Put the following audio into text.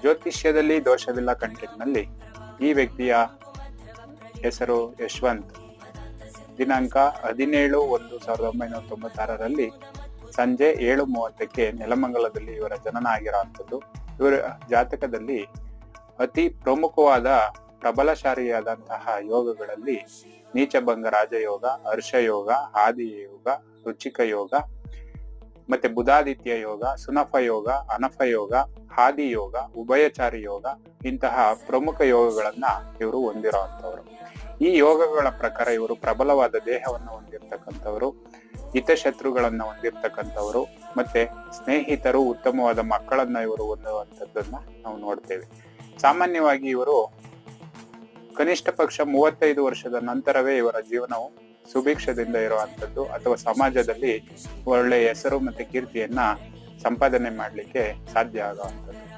ಜ್ಯೋತಿಷ್ಯದಲ್ಲಿ ದೋಷವಿಲ್ಲ ಕಂಟೆಂಟ್ನಲ್ಲಿ ಈ ವ್ಯಕ್ತಿಯ ಹೆಸರು ಯಶವಂತ್. ದಿನಾಂಕ ಹದಿನೇಳು ಒಂದು ಸಾವಿರದ ಒಂಬೈನೂರ ತೊಂಬತ್ತಾರರಲ್ಲಿ ಸಂಜೆ ಏಳು ಮೂವತ್ತಕ್ಕೆ ನೆಲಮಂಗಲದಲ್ಲಿ ಇವರ ಜನನ ಆಗಿರುವಂಥದ್ದು ಇವರ ಜಾತಕದಲ್ಲಿ ಅತಿ ಪ್ರಮುಖವಾದ ಪ್ರಬಲಶಾಲಿಯಾದಂತಹ ಯೋಗಗಳಲ್ಲಿ ನೀಚಭಂಗ ರಾಜಯೋಗ, ಹರ್ಷಯೋಗ, ಆದಿಯೋಗ, ರುಚಿಕ ಯೋಗ, ಮತ್ತೆ ಬುಧಾದಿತ್ಯ ಯೋಗ ಸುನಫ ಯೋಗ ಅನಫ ಯೋಗ ಹಾದಿ ಯೋಗ, ಉಭಯಚಾರಿ ಯೋಗ, ಇಂತಹ ಪ್ರಮುಖ ಯೋಗಗಳನ್ನ ಇವರು ಹೊಂದಿರುವಂತವರು ಈ ಯೋಗಗಳ ಪ್ರಕಾರ ಇವರು ಪ್ರಬಲವಾದ ದೇಹವನ್ನು ಹೊಂದಿರತಕ್ಕಂಥವರು, ಹಿತಶತ್ರುಗಳನ್ನ ಹೊಂದಿರತಕ್ಕಂಥವರು, ಮತ್ತೆ ಸ್ನೇಹಿತರು, ಉತ್ತಮವಾದ ಮಕ್ಕಳನ್ನ ಇವರು ಹೊಂದುವಂಥದ್ದನ್ನ ನಾವು ನೋಡ್ತೇವೆ. ಸಾಮಾನ್ಯವಾಗಿ ಇವರು ಕನಿಷ್ಠ ಪಕ್ಷ ಮೂವತ್ತೈದು ವರ್ಷದ ನಂತರವೇ ಇವರ ಜೀವನವು ಸುಭಿಕ್ಷದಿಂದ ಇರುವಂತದ್ದು ಅಥವಾ ಸಮಾಜದಲ್ಲಿ ಒಳ್ಳೆಯ ಹೆಸರು ಮತ್ತೆ ಕೀರ್ತಿಯನ್ನ ಸಂಪಾದನೆ ಮಾಡಲಿಕ್ಕೆ ಸಾಧ್ಯ ಆಗುವಂಥದ್ದು